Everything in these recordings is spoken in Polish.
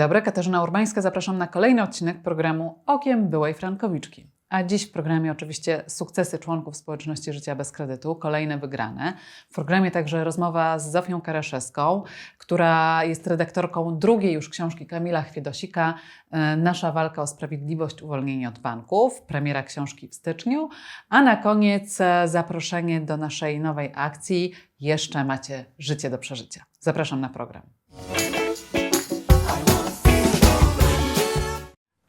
Dobry, Katarzyna Urbańska. Zapraszam na kolejny odcinek programu Okiem Byłej Frankowiczki. A dziś w programie oczywiście sukcesy członków społeczności życia bez kredytu, kolejne wygrane. W programie także rozmowa z Zofią Karaszewską, która jest redaktorką drugiej już książki Kamila Chwiedosika e, Nasza walka o sprawiedliwość, uwolnienie od banków, premiera książki w styczniu. A na koniec e, zaproszenie do naszej nowej akcji Jeszcze macie życie do przeżycia. Zapraszam na program.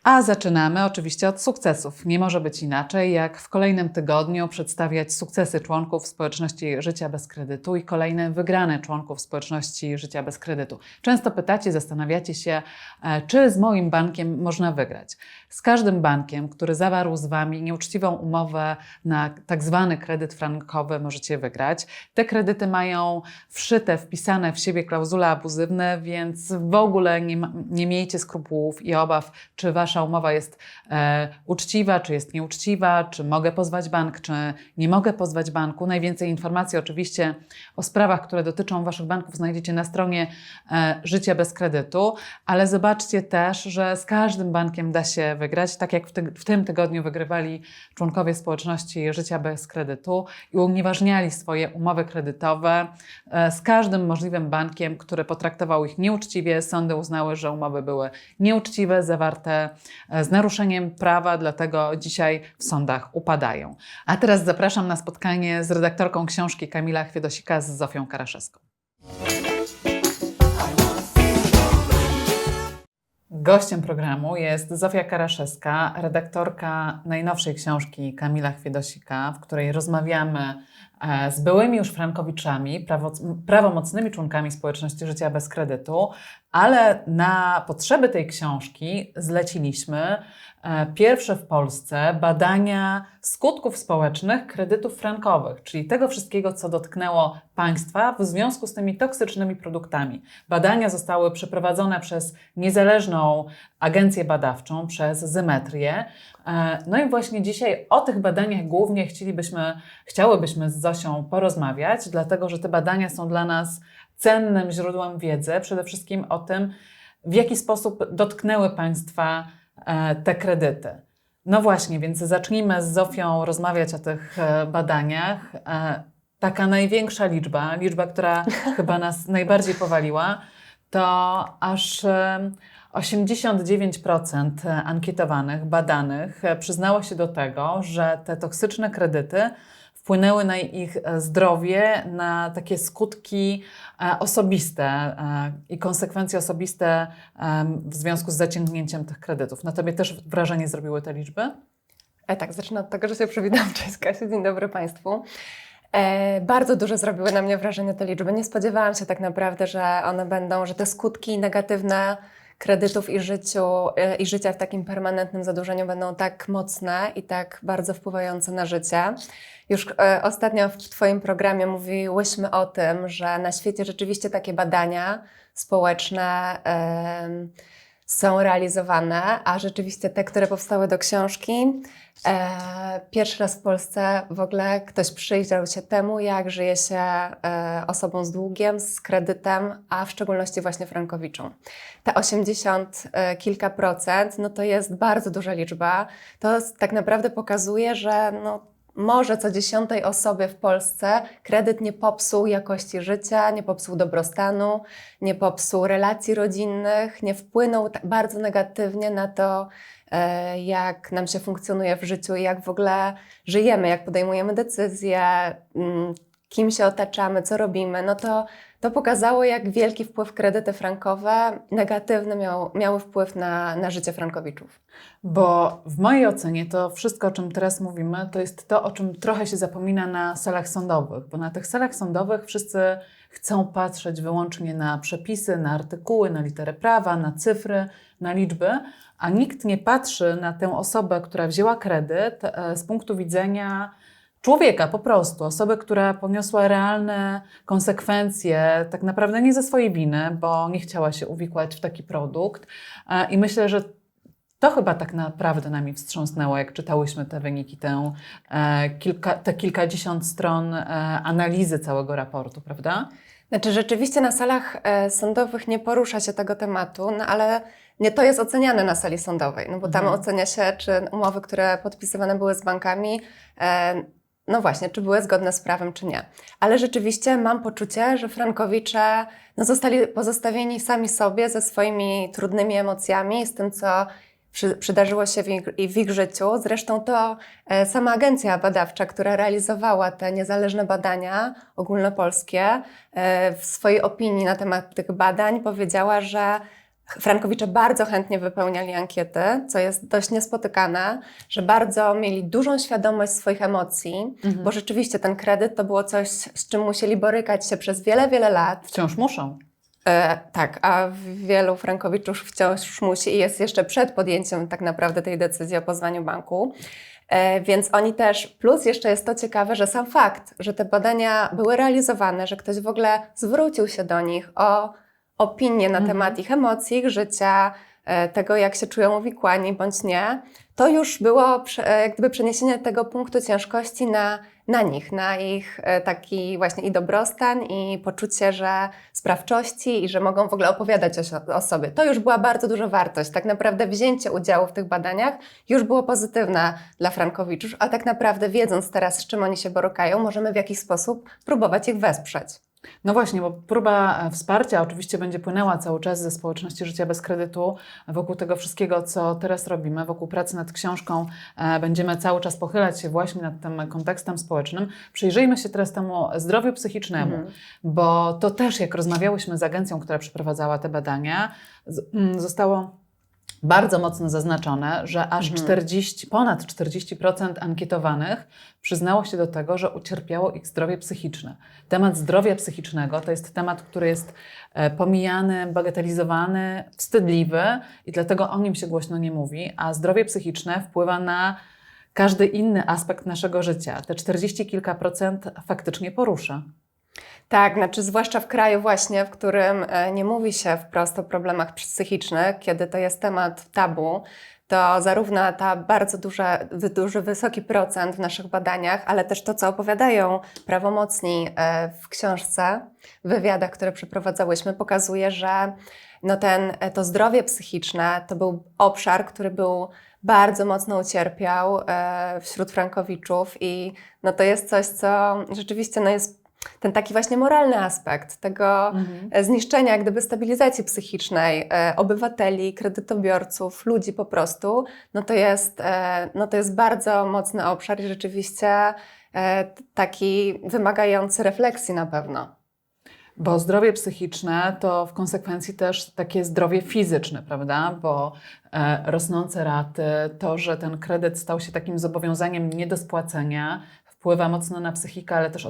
A zaczynamy oczywiście od sukcesów. Nie może być inaczej, jak w kolejnym tygodniu przedstawiać sukcesy członków społeczności Życia bez kredytu i kolejne wygrane członków społeczności Życia bez kredytu. Często pytacie, zastanawiacie się, e, czy z moim bankiem można wygrać. Z każdym bankiem, który zawarł z Wami nieuczciwą umowę na tak zwany kredyt frankowy, możecie wygrać. Te kredyty mają wszyte, wpisane w siebie klauzule abuzywne, więc w ogóle nie, nie miejcie skrupułów i obaw, czy Wasza umowa jest e, uczciwa, czy jest nieuczciwa, czy mogę pozwać bank, czy nie mogę pozwać banku. Najwięcej informacji oczywiście o sprawach, które dotyczą Waszych banków znajdziecie na stronie e, Życia bez kredytu, ale zobaczcie też, że z każdym bankiem da się wygrać, tak jak w, ty w tym tygodniu wygrywali członkowie społeczności Życia bez kredytu i unieważniali swoje umowy kredytowe e, z każdym możliwym bankiem, który potraktował ich nieuczciwie. Sądy uznały, że umowy były nieuczciwe, zawarte z naruszeniem prawa, dlatego dzisiaj w sądach upadają. A teraz zapraszam na spotkanie z redaktorką książki Kamila Chwiedosika z Zofią Karaszewską. Gościem programu jest Zofia Karaszewska, redaktorka najnowszej książki Kamila Chwiedosika, w której rozmawiamy e, z byłymi już frankowiczami, prawo- prawomocnymi członkami społeczności życia bez kredytu, ale na potrzeby tej książki zleciliśmy e, pierwsze w Polsce badania skutków społecznych kredytów frankowych, czyli tego wszystkiego, co dotknęło państwa w związku z tymi toksycznymi produktami. Badania zostały przeprowadzone przez niezależną agencję badawczą, przez Zymetrię. E, No i właśnie dzisiaj o tych badaniach głównie chcielibyśmy, chciałybyśmy z Zosią porozmawiać, dlatego że te badania są dla nas cennym źródłem wiedzy, przede wszystkim o tym, w jaki sposób dotknęły Państwa e, te kredyty. No właśnie, więc zacznijmy z Zofią rozmawiać o tych e, badaniach. E, Taka największa liczba, liczba, która chyba nas najbardziej powaliła, to aż e, 89% ankietowanych, badanych przyznało się do tego, że te toksyczne kredyty wpłynęły na ich e, zdrowie, na takie skutki e, osobiste e, i konsekwencje osobiste w związku z zaciągnięciem tych kredytów. Na tobie też wrażenie zrobiły te liczby? E, tak, zacznę od tego, że się przywitam. Cześć Kasiu, dzień dobry Państwu. E, bardzo duże zrobiły na mnie wrażenie te liczby. Nie spodziewałam się tak naprawdę, że one będą, że te skutki negatywne kredytów i, życiu, e, i życia w takim permanentnym zadłużeniu będą tak mocne i tak bardzo wpływające na życie. Już e, ostatnio w Twoim programie mówiłyśmy o tym, że na świecie rzeczywiście takie badania społeczne em, są realizowane, a rzeczywiście te, które powstały do książki, e, pierwszy raz w Polsce w ogóle ktoś przyjrzał się temu, jak żyje się e, osobą z długiem, z kredytem, a w szczególności właśnie frankowiczom. Te 80 e, kilka procent, no to jest bardzo duża liczba. To tak naprawdę pokazuje, że no, może co dziesiątej osobie w Polsce kredyt nie popsuł jakości życia, nie popsuł dobrostanu, nie popsuł relacji rodzinnych, nie wpłynął tak bardzo negatywnie na to, e, jak nam się funkcjonuje w życiu i jak w ogóle żyjemy, jak podejmujemy decyzje, mm, kim się otaczamy, co robimy. No to, to pokazało, jak wielki wpływ kredyty frankowe negatywny miał, miały wpływ na, na życie frankowiczów. Bo w mojej ocenie to wszystko, o czym teraz mówimy, to jest to, o czym trochę się zapomina na salach sądowych, bo na tych salach sądowych wszyscy chcą patrzeć wyłącznie na przepisy, na artykuły, na literę prawa, na cyfry, na liczby, a nikt nie patrzy na tę osobę, która wzięła kredyt e, z punktu widzenia człowieka po prostu, osoby, która poniosła realne konsekwencje, tak naprawdę nie ze swojej winy, bo nie chciała się uwikłać w taki produkt. E, I myślę, że to chyba tak naprawdę nami wstrząsnęło, jak czytałyśmy te wyniki, tę, e, kilka, te kilkadziesiąt stron e, analizy całego raportu, prawda? Znaczy, rzeczywiście na salach e, sądowych nie porusza się tego tematu, no ale nie to jest oceniane na sali sądowej, no bo tam Mhm. ocenia się, czy umowy, które podpisywane były z bankami, e, no właśnie, czy były zgodne z prawem, czy nie. Ale rzeczywiście mam poczucie, że Frankowicze no, zostali pozostawieni sami sobie ze swoimi trudnymi emocjami, z tym, co przy, przydarzyło się w ich, w ich życiu. Zresztą to e, sama agencja badawcza, która realizowała te niezależne badania ogólnopolskie, e, w swojej opinii na temat tych badań powiedziała, że Frankowicze bardzo chętnie wypełniali ankiety, co jest dość niespotykane, że bardzo mieli dużą świadomość swoich emocji, Mhm. bo rzeczywiście ten kredyt to było coś, z czym musieli borykać się przez wiele, wiele lat. Wciąż muszą. E, tak, a wielu Frankowiczów wciąż musi i jest jeszcze przed podjęciem tak naprawdę tej decyzji o pozwaniu banku. E, więc oni też, plus jeszcze jest to ciekawe, że sam fakt, że te badania były realizowane, że ktoś w ogóle zwrócił się do nich o opinię na Mhm. temat ich emocji, ich życia, e, tego jak się czują uwikłani bądź nie, to już było e, jak gdyby przeniesienie tego punktu ciężkości na, na nich, na ich e, taki właśnie i dobrostan, i poczucie, że sprawczości i że mogą w ogóle opowiadać o, o sobie. To już była bardzo duża wartość. Tak naprawdę wzięcie udziału w tych badaniach już było pozytywne dla Frankowiczów, a tak naprawdę wiedząc teraz, z czym oni się borykają, możemy w jakiś sposób próbować ich wesprzeć. No właśnie, bo próba e, wsparcia oczywiście będzie płynęła cały czas ze społeczności życia bez kredytu. Wokół tego wszystkiego, co teraz robimy, wokół pracy nad książką, e, będziemy cały czas pochylać się właśnie nad tym kontekstem społecznym. Przyjrzyjmy się teraz temu zdrowiu psychicznemu, Mhm. bo to też, jak rozmawiałyśmy z agencją, która przeprowadzała te badania, mm, zostało bardzo mocno zaznaczone, że aż Mhm. 40, ponad 40% ankietowanych przyznało się do tego, że ucierpiało ich zdrowie psychiczne. Temat zdrowia psychicznego to jest temat, który jest e, pomijany, bagatelizowany, wstydliwy i dlatego o nim się głośno nie mówi, a zdrowie psychiczne wpływa na każdy inny aspekt naszego życia. Te 40 kilka procent faktycznie porusza. Tak, znaczy zwłaszcza w kraju właśnie, w którym e, nie mówi się wprost o problemach psychicznych, kiedy to jest temat tabu, to zarówno ta bardzo duża, duży, wysoki procent w naszych badaniach, ale też to, co opowiadają prawomocni e, w książce, w wywiadach, które przeprowadzałyśmy, pokazuje, że no ten, e, to zdrowie psychiczne to był obszar, który był bardzo mocno ucierpiał wśród Frankowiczów i no to jest coś, co rzeczywiście no jest ten taki właśnie moralny aspekt tego e, zniszczenia, jak gdyby stabilizacji psychicznej e, obywateli, kredytobiorców, ludzi po prostu, no to jest, e, no to jest bardzo mocny obszar i rzeczywiście e, taki wymagający refleksji na pewno. Bo zdrowie psychiczne to w konsekwencji też takie zdrowie fizyczne, prawda? Bo e, rosnące raty, to, że ten kredyt stał się takim zobowiązaniem nie do spłacenia, wpływa mocno na psychikę, ale też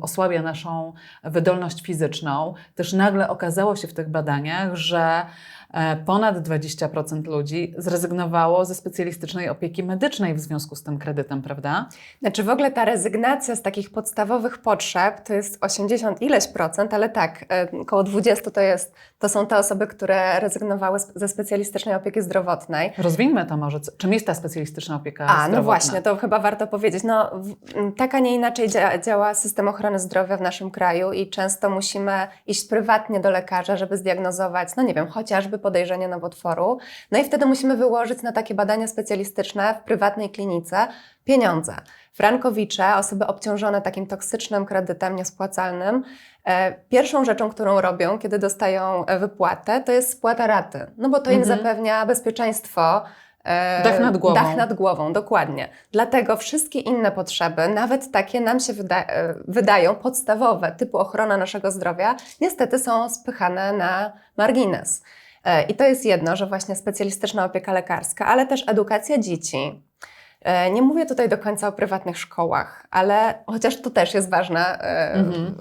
osłabia naszą wydolność fizyczną. Też nagle okazało się w tych badaniach, że ponad 20% ludzi zrezygnowało ze specjalistycznej opieki medycznej w związku z tym kredytem, prawda? Znaczy w ogóle ta rezygnacja z takich podstawowych potrzeb to jest 80 ileś procent, ale tak, e, około 20 to, jest, to są te osoby, które rezygnowały ze specjalistycznej opieki zdrowotnej. Rozwijmy to może. Czym jest ta specjalistyczna opieka A, zdrowotna? no właśnie, to chyba warto powiedzieć. No, tak, a nie inaczej dzia działa system ochrony zdrowia w naszym kraju i często musimy iść prywatnie do lekarza, żeby zdiagnozować, no nie wiem, chociażby podejrzenie nowotworu. No i wtedy musimy wyłożyć na takie badania specjalistyczne w prywatnej klinice pieniądze. Frankowicze, osoby obciążone takim toksycznym kredytem niespłacalnym, e, pierwszą rzeczą, którą robią, kiedy dostają e, wypłatę, to jest spłata raty. No bo to im Mhm. zapewnia bezpieczeństwo. e, Dach nad głową. Dach nad głową, dokładnie. Dlatego wszystkie inne potrzeby, nawet takie nam się wyda wydają podstawowe, typu ochrona naszego zdrowia, niestety są spychane na margines. E, I to jest jedno, że właśnie specjalistyczna opieka lekarska, ale też edukacja dzieci. E, Nie mówię tutaj do końca o prywatnych szkołach, ale chociaż to też jest ważne, e, Mhm.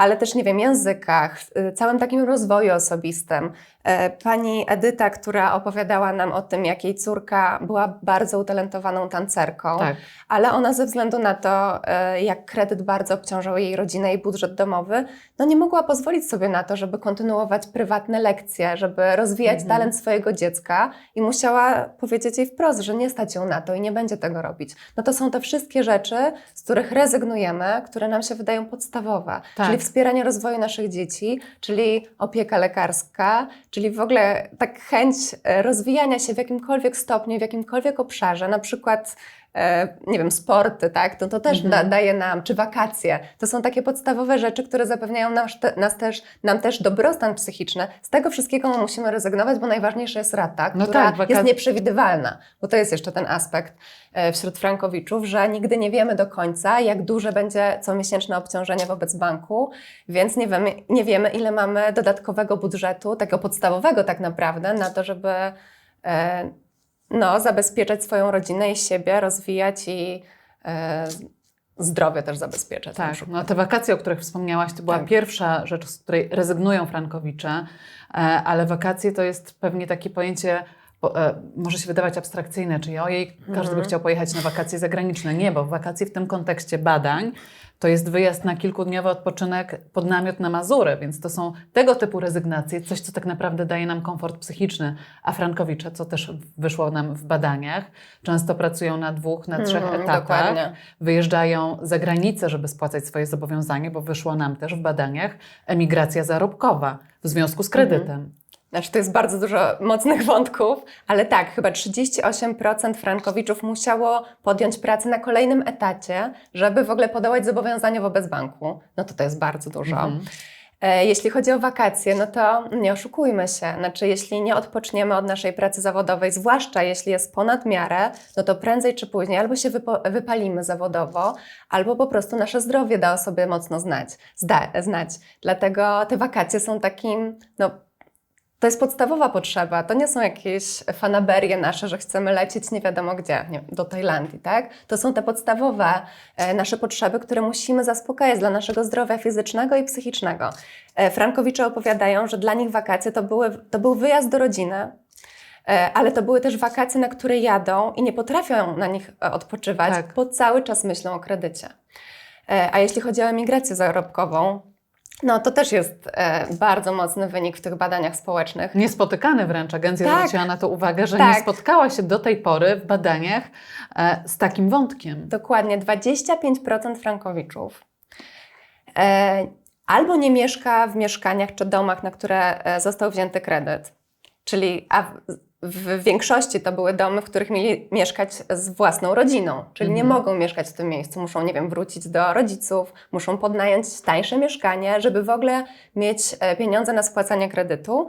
Ale też nie wiem, językach, w- całym takim rozwoju osobistym, E, Pani Edyta, która opowiadała nam o tym, jak jej córka była bardzo utalentowaną tancerką, Tak. ale ona ze względu na to, e, jak kredyt bardzo obciążał jej rodzinę i budżet domowy, no nie mogła pozwolić sobie na to, żeby kontynuować prywatne lekcje, żeby rozwijać Mhm. talent swojego dziecka i musiała powiedzieć jej wprost, że nie stać ją na to i nie będzie tego robić. No to są te wszystkie rzeczy, z których rezygnujemy, które nam się wydają podstawowe, Tak. czyli wspieranie rozwoju naszych dzieci, czyli opieka lekarska, czyli w ogóle tak chęć e, rozwijania się w jakimkolwiek stopniu, w jakimkolwiek obszarze, na przykład nie wiem, sporty, tak, to, to też Mhm. da, daje nam, czy wakacje, to są takie podstawowe rzeczy, które zapewniają nas, nas też, nam też dobrostan psychiczny. Z tego wszystkiego musimy rezygnować, bo najważniejsza jest rata, No która tak, jest nieprzewidywalna, bo to jest jeszcze ten aspekt e, wśród frankowiczów, że nigdy nie wiemy do końca, jak duże będzie comiesięczne obciążenie wobec banku, więc nie wiemy, nie wiemy ile mamy dodatkowego budżetu, takiego podstawowego tak naprawdę, na to, żeby e, no, zabezpieczać swoją rodzinę i siebie, rozwijać i e, zdrowie też zabezpieczać. Tak, no te wakacje, o których wspomniałaś, to była Tak. pierwsza rzecz, z której rezygnują Frankowicze, e, ale wakacje to jest pewnie takie pojęcie, bo, e, może się wydawać abstrakcyjne, czyli ojej, każdy by Mhm. chciał pojechać na wakacje zagraniczne. Nie, bo wakacje w tym kontekście badań to jest wyjazd na kilkudniowy odpoczynek pod namiot na Mazury, więc to są tego typu rezygnacje, coś, co tak naprawdę daje nam komfort psychiczny. A Frankowicze, co też wyszło nam w badaniach, często pracują na dwóch, na trzech Mhm, etatach dokładnie. wyjeżdżają za granicę, żeby spłacać swoje zobowiązanie, bo wyszło nam też w badaniach emigracja zarobkowa w związku z kredytem. Znaczy, to jest bardzo dużo mocnych wątków, ale tak, chyba 38% frankowiczów musiało podjąć pracę na kolejnym etacie, żeby w ogóle podołać zobowiązania wobec banku. No to to jest bardzo dużo. Mhm. E, Jeśli chodzi o wakacje, no to nie oszukujmy się. Znaczy, jeśli nie odpoczniemy od naszej pracy zawodowej, zwłaszcza jeśli jest ponad miarę, no to prędzej czy później albo się wypalimy zawodowo, albo po prostu nasze zdrowie da o sobie mocno znać. Zda- znać. Dlatego te wakacje są takim, no to jest podstawowa potrzeba. To nie są jakieś fanaberie nasze, że chcemy lecieć nie wiadomo gdzie, nie, do Tajlandii, tak? To są te podstawowe e, nasze potrzeby, które musimy zaspokajać dla naszego zdrowia fizycznego i psychicznego. E, Frankowicze opowiadają, że dla nich wakacje to, były, to był wyjazd do rodziny, e, ale to były też wakacje, na które jadą i nie potrafią na nich e, odpoczywać, Tak. bo cały czas myślą o kredycie. E, A jeśli chodzi o emigrację zarobkową, no to też jest e, bardzo mocny wynik w tych badaniach społecznych. Niespotykany wręcz. Agencja Tak. zwróciła na to uwagę, że Tak. nie spotkała się do tej pory w badaniach e, z takim wątkiem. Dokładnie 25% frankowiczów e, albo nie mieszka w mieszkaniach czy domach, na które e, został wzięty kredyt. Czyli a w, większości to były domy, w których mieli mieszkać z własną rodziną, czyli nie Mhm. mogą mieszkać w tym miejscu, muszą, nie wiem, wrócić do rodziców, muszą podnająć tańsze mieszkanie, żeby w ogóle mieć e, pieniądze na spłacanie kredytu.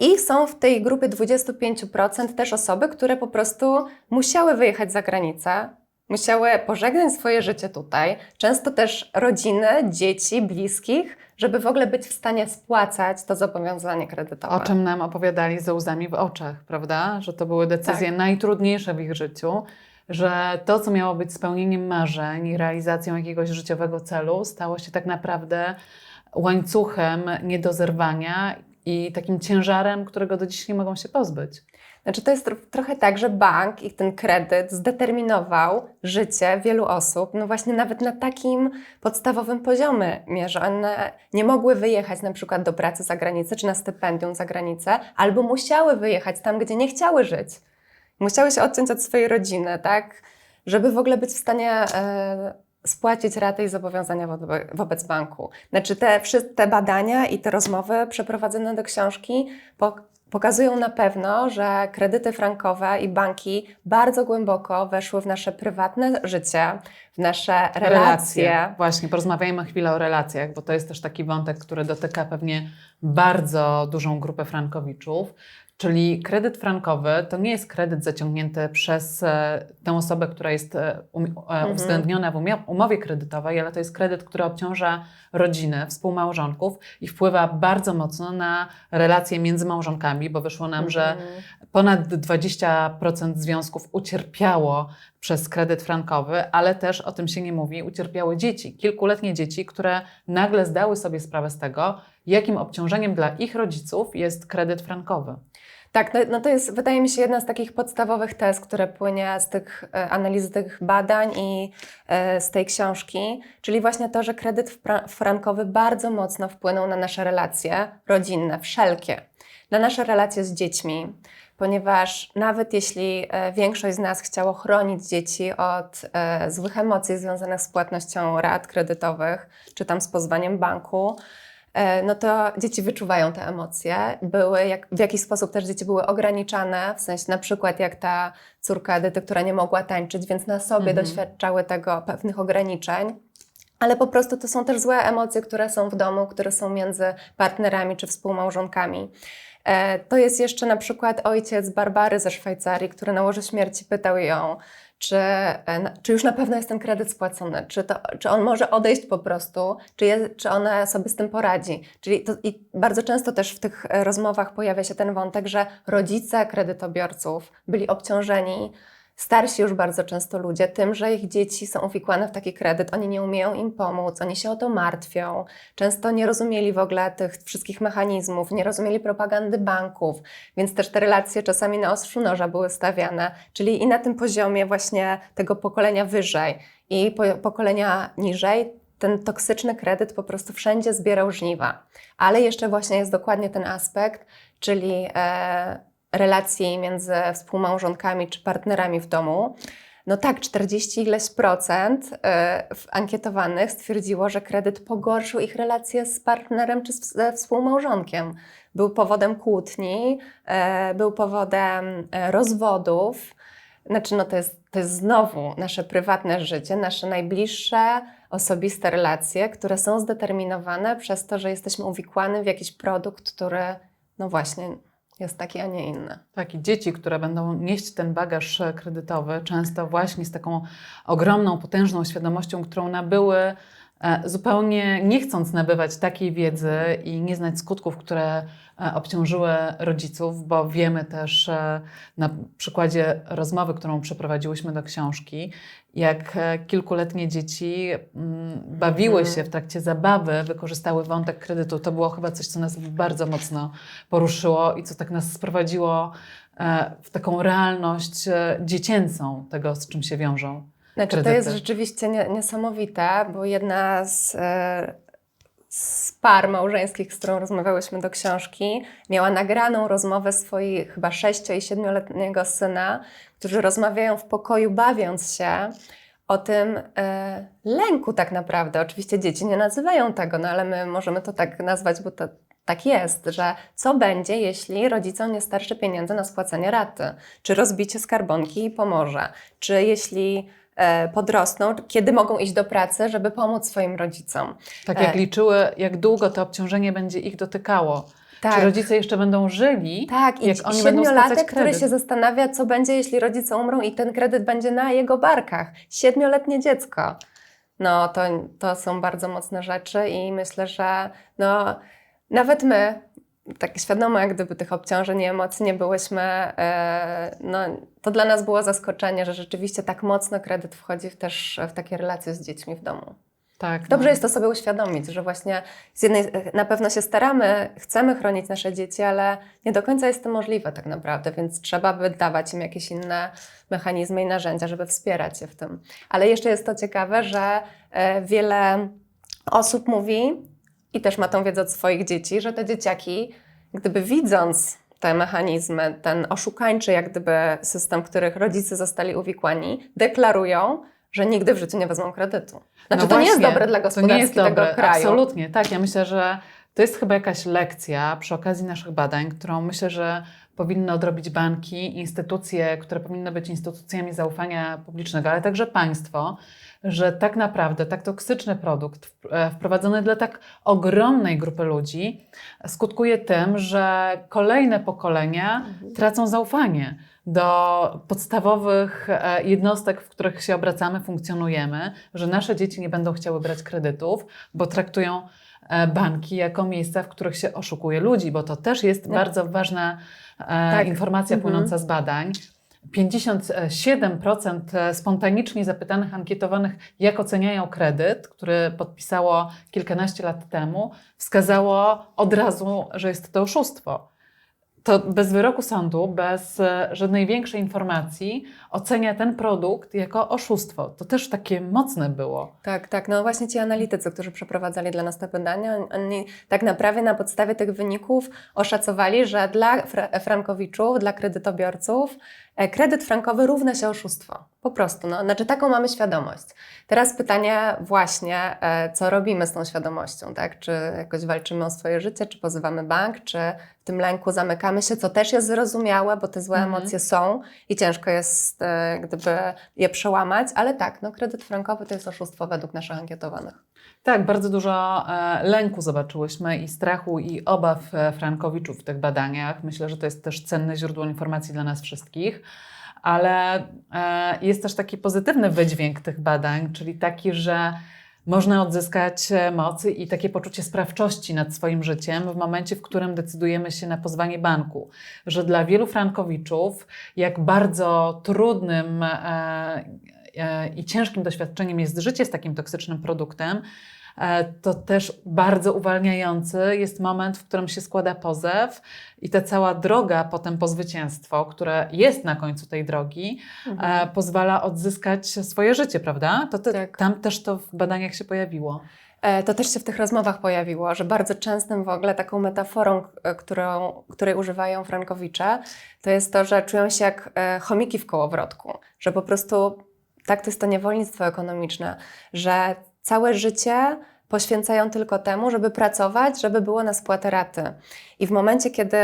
I są w tej grupie 25% też osoby, które po prostu musiały wyjechać za granicę, musiały pożegnać swoje życie tutaj, często też rodziny, dzieci, bliskich, żeby w ogóle być w stanie spłacać to zobowiązanie kredytowe. O czym nam opowiadali ze łzami w oczach, prawda? Że to były decyzje Tak. najtrudniejsze w ich życiu, że to, co miało być spełnieniem marzeń i realizacją jakiegoś życiowego celu, stało się tak naprawdę łańcuchem niedozerwania i takim ciężarem, którego do dziś nie mogą się pozbyć. Znaczy to jest tro- trochę tak, że bank i ten kredyt zdeterminował życie wielu osób, no właśnie nawet na takim podstawowym poziomie, że one nie mogły wyjechać na przykład do pracy za granicę czy na stypendium za granicę, albo musiały wyjechać tam, gdzie nie chciały żyć. Musiały się odciąć od swojej rodziny, tak, żeby w ogóle być w stanie e, spłacić raty i zobowiązania wobec, banku. Znaczy te, te badania i te rozmowy przeprowadzone do książki pokazują na pewno, że kredyty frankowe i banki bardzo głęboko weszły w nasze prywatne życie, w nasze relacje. Właśnie, porozmawiajmy chwilę o relacjach, bo to jest też taki wątek, który dotyka pewnie bardzo dużą grupę frankowiczów. Czyli kredyt frankowy to nie jest kredyt zaciągnięty przez e, tę osobę, która jest e, e, uwzględniona w umowie kredytowej, ale to jest kredyt, który obciąża rodziny, współmałżonków i wpływa bardzo mocno na relacje między małżonkami, bo wyszło nam, że Mhm. ponad 20% związków ucierpiało przez kredyt frankowy, ale też o tym się nie mówi, ucierpiały dzieci, kilkuletnie dzieci, które nagle zdały sobie sprawę z tego, jakim obciążeniem dla ich rodziców jest kredyt frankowy. Tak, no, no to jest, wydaje mi się, jedna z takich podstawowych tez, które płynie z tych e, analizy tych badań i e, z tej książki, czyli właśnie to, że kredyt fra- frankowy bardzo mocno wpłynął na nasze relacje rodzinne, wszelkie, na nasze relacje z dziećmi, ponieważ nawet jeśli e, większość z nas chciało chronić dzieci od e, złych emocji związanych z płatnością rat kredytowych, czy tam z pozwaniem banku, e, no to dzieci wyczuwają te emocje. Były, jak, w jakiś sposób też dzieci były ograniczane, w sensie na przykład jak ta córka Edyty, która nie mogła tańczyć, więc na sobie Mhm. doświadczały tego pewnych ograniczeń. Ale po prostu to są też złe emocje, które są w domu, które są między partnerami czy współmałżonkami. E, To jest jeszcze na przykład ojciec Barbary ze Szwajcarii, który na łożu śmierci pytał ją, czy, e, czy już na pewno jest ten kredyt spłacony, czy, to, czy on może odejść po prostu, czy, je, czy ona sobie z tym poradzi. Czyli to, I bardzo często też w tych e, rozmowach pojawia się ten wątek, że rodzice kredytobiorców byli obciążeni starsi już bardzo często ludzie tym, że ich dzieci są uwikłane w taki kredyt, oni nie umieją im pomóc, oni się o to martwią, często nie rozumieli w ogóle tych wszystkich mechanizmów, nie rozumieli propagandy banków, więc też te relacje czasami na ostrzu noża były stawiane, czyli i na tym poziomie właśnie tego pokolenia wyżej i po, pokolenia niżej ten toksyczny kredyt po prostu wszędzie zbierał żniwa. Ale jeszcze właśnie jest dokładnie ten aspekt, czyli e, relacji między współmałżonkami czy partnerami w domu. No tak, 40 ileś procent e, w ankietowanych stwierdziło, że kredyt pogorszył ich relacje z partnerem czy ze współmałżonkiem. Był powodem kłótni, e, był powodem e, rozwodów. Znaczy, no to jest, to jest znowu nasze prywatne życie, nasze najbliższe, osobiste relacje, które są zdeterminowane przez to, że jesteśmy uwikłani w jakiś produkt, który, no właśnie, jest taki, a nie inny. Tak, i dzieci, które będą nieść ten bagaż e, kredytowy, często właśnie z taką ogromną, potężną świadomością, którą nabyły, zupełnie nie chcąc nabywać takiej wiedzy i nie znać skutków, które e, obciążyły rodziców, bo wiemy też e, na przykładzie rozmowy, którą przeprowadziłyśmy do książki, jak e, kilkuletnie dzieci mm, bawiły Mhm. się w trakcie zabawy, wykorzystały wątek kredytu. To było chyba coś, co nas bardzo mocno poruszyło i co tak nas sprowadziło e, w taką realność e, dziecięcą tego, z czym się wiążą. Znaczy, to jest rzeczywiście nie, niesamowite, bo jedna z, e, z par małżeńskich, z którą rozmawiałyśmy do książki, miała nagraną rozmowę swoich chyba 6 i 7-letniego syna, którzy rozmawiają w pokoju, bawiąc się o tym e, lęku tak naprawdę. Oczywiście dzieci nie nazywają tego, no ale my możemy to tak nazwać, bo to tak jest, że co będzie, jeśli rodzicom nie starczy pieniędzy na spłacenie raty? Czy rozbicie skarbonki pomoże? Czy jeśli podrosną, kiedy mogą iść do pracy, żeby pomóc swoim rodzicom? Tak jak E. liczyły, jak długo to obciążenie będzie ich dotykało. Tak. Czy rodzice jeszcze będą żyli, Tak, i jak oni siedmiolatek, który się zastanawia, co będzie, jeśli rodzice umrą i ten kredyt będzie na jego barkach. Siedmioletnie dziecko. No, to, to są bardzo mocne rzeczy i myślę, że no, nawet my, tak świadomo jak gdyby tych obciążeń i emocji nie byłyśmy, e, no, to dla nas było zaskoczenie, że rzeczywiście tak mocno kredyt wchodzi też w takie relacje z dziećmi w domu. Tak, Dobrze no. jest to sobie uświadomić, że właśnie z jednej na pewno się staramy, chcemy chronić nasze dzieci, ale nie do końca jest to możliwe tak naprawdę, więc trzeba by dawać im jakieś inne mechanizmy i narzędzia, żeby wspierać je w tym. Ale jeszcze jest to ciekawe, że e, wiele osób mówi i też ma tą wiedzę od swoich dzieci, że te dzieciaki, gdyby widząc te mechanizmy, ten oszukańczy jak gdyby system, w których rodzice zostali uwikłani, deklarują, że nigdy w życiu nie wezmą kredytu. Znaczy, No to nie jest właśnie, dobre dla to nie gospodarki jest tego dobre, kraju. Absolutnie, tak. Ja myślę, że to jest chyba jakaś lekcja przy okazji naszych badań, którą myślę, że powinny odrobić banki, instytucje, które powinny być instytucjami zaufania publicznego, ale także państwo, że tak naprawdę tak toksyczny produkt e, wprowadzony dla tak ogromnej grupy ludzi skutkuje tym, że kolejne pokolenia tracą zaufanie do podstawowych e, jednostek, w których się obracamy, funkcjonujemy, że nasze dzieci nie będą chciały brać kredytów, bo traktują banki jako miejsca, w których się oszukuje ludzi, bo to też jest No. bardzo ważna e, Tak. informacja Mhm. płynąca z badań, 57% spontanicznie zapytanych, ankietowanych, jak oceniają kredyt, który podpisało kilkanaście lat temu, wskazało od razu, że jest to oszustwo. To bez wyroku sądu, bez e, żadnej większej informacji, ocenia ten produkt jako oszustwo. To też takie mocne było. Tak, tak. No właśnie ci analitycy, którzy przeprowadzali dla nas te badania, oni tak naprawdę na podstawie tych wyników oszacowali, że dla fra frankowiczów, dla kredytobiorców kredyt frankowy równa się oszustwo. Po prostu. No. Znaczy taką mamy świadomość. Teraz pytanie właśnie, e, co robimy z tą świadomością, tak? Czy jakoś walczymy o swoje życie, czy pozywamy bank, czy w tym lęku zamykamy się, co też jest zrozumiałe, bo te złe Mhm. emocje są i ciężko jest e, gdyby je przełamać, ale tak, no kredyt frankowy to jest oszustwo według naszych ankietowanych. Tak, bardzo dużo e, lęku zobaczyłyśmy i strachu i obaw e, frankowiczów w tych badaniach. Myślę, że to jest też cenne źródło informacji dla nas wszystkich. Ale e, jest też taki pozytywny wydźwięk tych badań, czyli taki, że można odzyskać mocy i takie poczucie sprawczości nad swoim życiem w momencie, w którym decydujemy się na pozwanie banku. Że dla wielu frankowiczów, jak bardzo trudnym i ciężkim doświadczeniem jest życie z takim toksycznym produktem, e, to też bardzo uwalniający jest moment, w którym się składa pozew i ta cała droga potem po zwycięstwo, które jest na końcu tej drogi, e, pozwala odzyskać swoje życie, prawda? To te, Tak. Tam też to w badaniach się pojawiło. E, To też się w tych rozmowach pojawiło, że bardzo częstym w ogóle taką metaforą, e, którą, której używają frankowicze, to jest to, że czują się jak e, chomiki w kołowrotku, że po prostu tak to jest to niewolnictwo ekonomiczne, że całe życie poświęcają tylko temu, żeby pracować, żeby było na spłatę raty. I w momencie, kiedy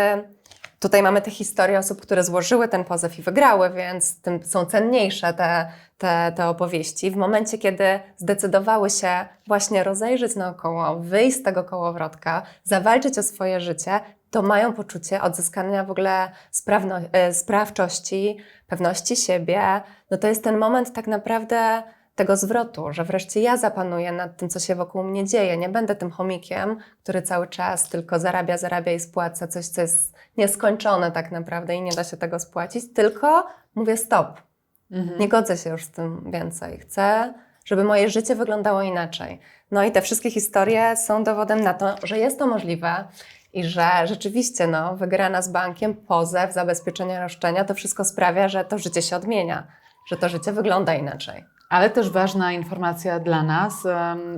tutaj mamy te historie osób, które złożyły ten pozew i wygrały, więc tym są cenniejsze te, te, te opowieści. W momencie, kiedy zdecydowały się właśnie rozejrzeć naokoło, wyjść z tego kołowrotka, zawalczyć o swoje życie, to mają poczucie odzyskania w ogóle sprawno, e, sprawczości, pewności siebie. No to jest ten moment tak naprawdę tego zwrotu, że wreszcie ja zapanuję nad tym, co się wokół mnie dzieje. Nie będę tym chomikiem, który cały czas tylko zarabia, zarabia i spłaca coś, co jest nieskończone tak naprawdę i nie da się tego spłacić, tylko mówię stop. Nie godzę się już z tym więcej. Chcę, żeby moje życie wyglądało inaczej. No i te wszystkie historie są dowodem na to, że jest to możliwe i że rzeczywiście no, wygrana z bankiem, pozew, zabezpieczenie roszczenia, to wszystko sprawia, że to życie się odmienia, że to życie wygląda inaczej. Ale też ważna informacja dla nas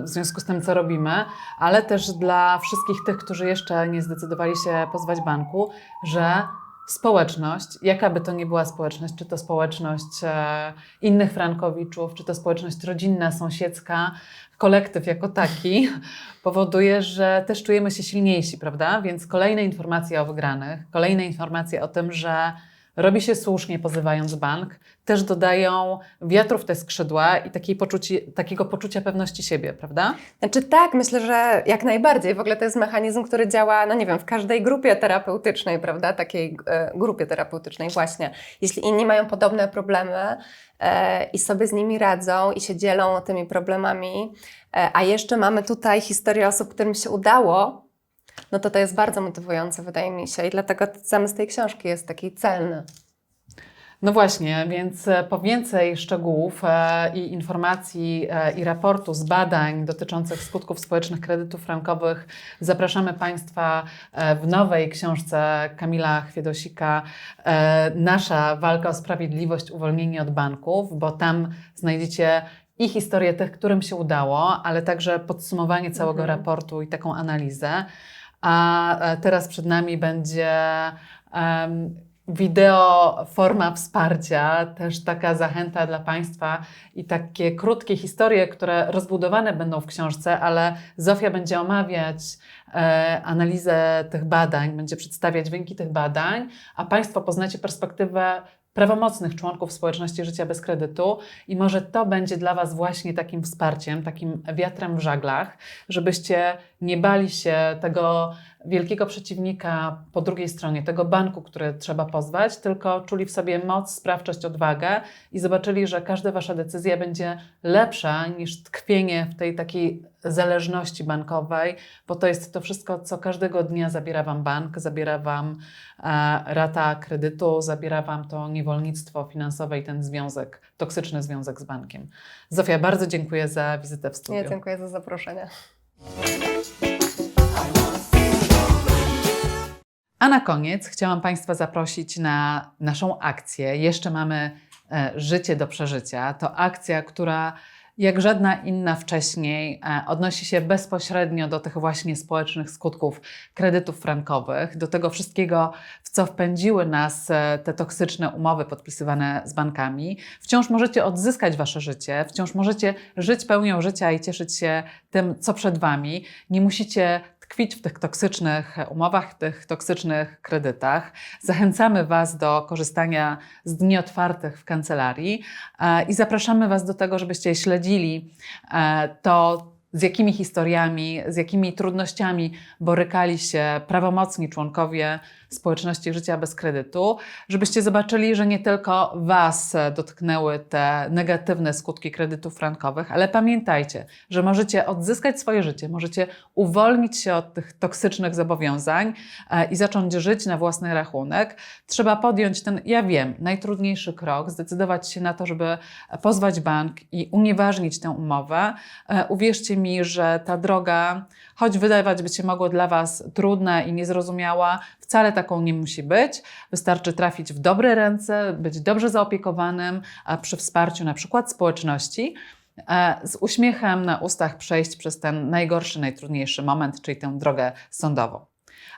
w związku z tym, co robimy, ale też dla wszystkich tych, którzy jeszcze nie zdecydowali się pozwać banku, że społeczność, jaka by to nie była społeczność, czy to społeczność e, innych frankowiczów, czy to społeczność rodzinna, sąsiedzka, kolektyw jako taki, powoduje, że też czujemy się silniejsi, prawda? Więc kolejne informacje o wygranych, kolejne informacje o tym, że robi się słusznie pozywając bank, też dodają wiatru w te skrzydła i takiej poczuci, takiego poczucia pewności siebie, prawda? Znaczy tak, myślę, że jak najbardziej. W ogóle to jest mechanizm, który działa, no nie wiem, w każdej grupie terapeutycznej, prawda? Takiej e, grupie terapeutycznej właśnie. Jeśli inni mają podobne problemy e, i sobie z nimi radzą i się dzielą tymi problemami, e, a jeszcze mamy tutaj historię osób, którym się udało, no to to jest bardzo motywujące, wydaje mi się. I dlatego zamysł tej książki jest taki celny. No właśnie, więc e, po więcej szczegółów e, i informacji e, i raportu z badań dotyczących skutków społecznych kredytów frankowych zapraszamy Państwa w nowej książce Kamila Chwiedosika Nasza walka o sprawiedliwość, uwolnienie od banków, bo tam znajdziecie i historię tych, którym się udało, ale także podsumowanie całego Mhm. raportu i taką analizę. A e, teraz przed nami będzie em, wideo, forma wsparcia, też taka zachęta dla Państwa i takie krótkie historie, które rozbudowane będą w książce, ale Zofia będzie omawiać e, analizę tych badań, będzie przedstawiać wyniki tych badań, a Państwo poznacie perspektywę prawomocnych członków społeczności życia bez kredytu i może to będzie dla Was właśnie takim wsparciem, takim wiatrem w żaglach, żebyście nie bali się tego wielkiego przeciwnika po drugiej stronie, tego banku, który trzeba pozwać, tylko czuli w sobie moc, sprawczość, odwagę i zobaczyli, że każda wasza decyzja będzie lepsza niż tkwienie w tej takiej zależności bankowej, bo to jest to wszystko, co każdego dnia zabiera wam bank, zabiera wam e, rata kredytu, zabiera wam to niewolnictwo finansowe i ten związek, toksyczny związek z bankiem. Zofia, bardzo dziękuję za wizytę w studiu. Ja dziękuję za zaproszenie. Na koniec chciałam Państwa zaprosić na naszą akcję. Jeszcze mamy e, Życie do przeżycia. To akcja, która jak żadna inna wcześniej e, odnosi się bezpośrednio do tych właśnie społecznych skutków kredytów frankowych, do tego wszystkiego, w co wpędziły nas e, te toksyczne umowy podpisywane z bankami. Wciąż możecie odzyskać Wasze życie, wciąż możecie żyć pełnią życia i cieszyć się tym, co przed Wami. Nie musicie tkwić w tych toksycznych umowach, w tych toksycznych kredytach. Zachęcamy Was do korzystania z dni otwartych w kancelarii e, i zapraszamy Was do tego, żebyście śledzili e, to, z jakimi historiami, z jakimi trudnościami borykali się prawomocni członkowie społeczności życia bez kredytu, żebyście zobaczyli, że nie tylko Was dotknęły te negatywne skutki kredytów frankowych, ale pamiętajcie, że możecie odzyskać swoje życie, możecie uwolnić się od tych toksycznych zobowiązań e, i zacząć żyć na własny rachunek. Trzeba podjąć ten, ja wiem, najtrudniejszy krok, zdecydować się na to, żeby pozwać bank i unieważnić tę umowę. E, Uwierzcie mi, że ta droga, choć wydawać by się mogło dla Was trudna i niezrozumiała, wcale taką nie musi być. Wystarczy trafić w dobre ręce, być dobrze zaopiekowanym, a przy wsparciu na przykład społeczności, e, z uśmiechem na ustach przejść przez ten najgorszy, najtrudniejszy moment, czyli tę drogę sądową.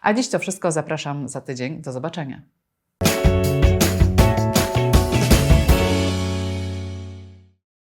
A dziś to wszystko. Zapraszam za tydzień. Do zobaczenia.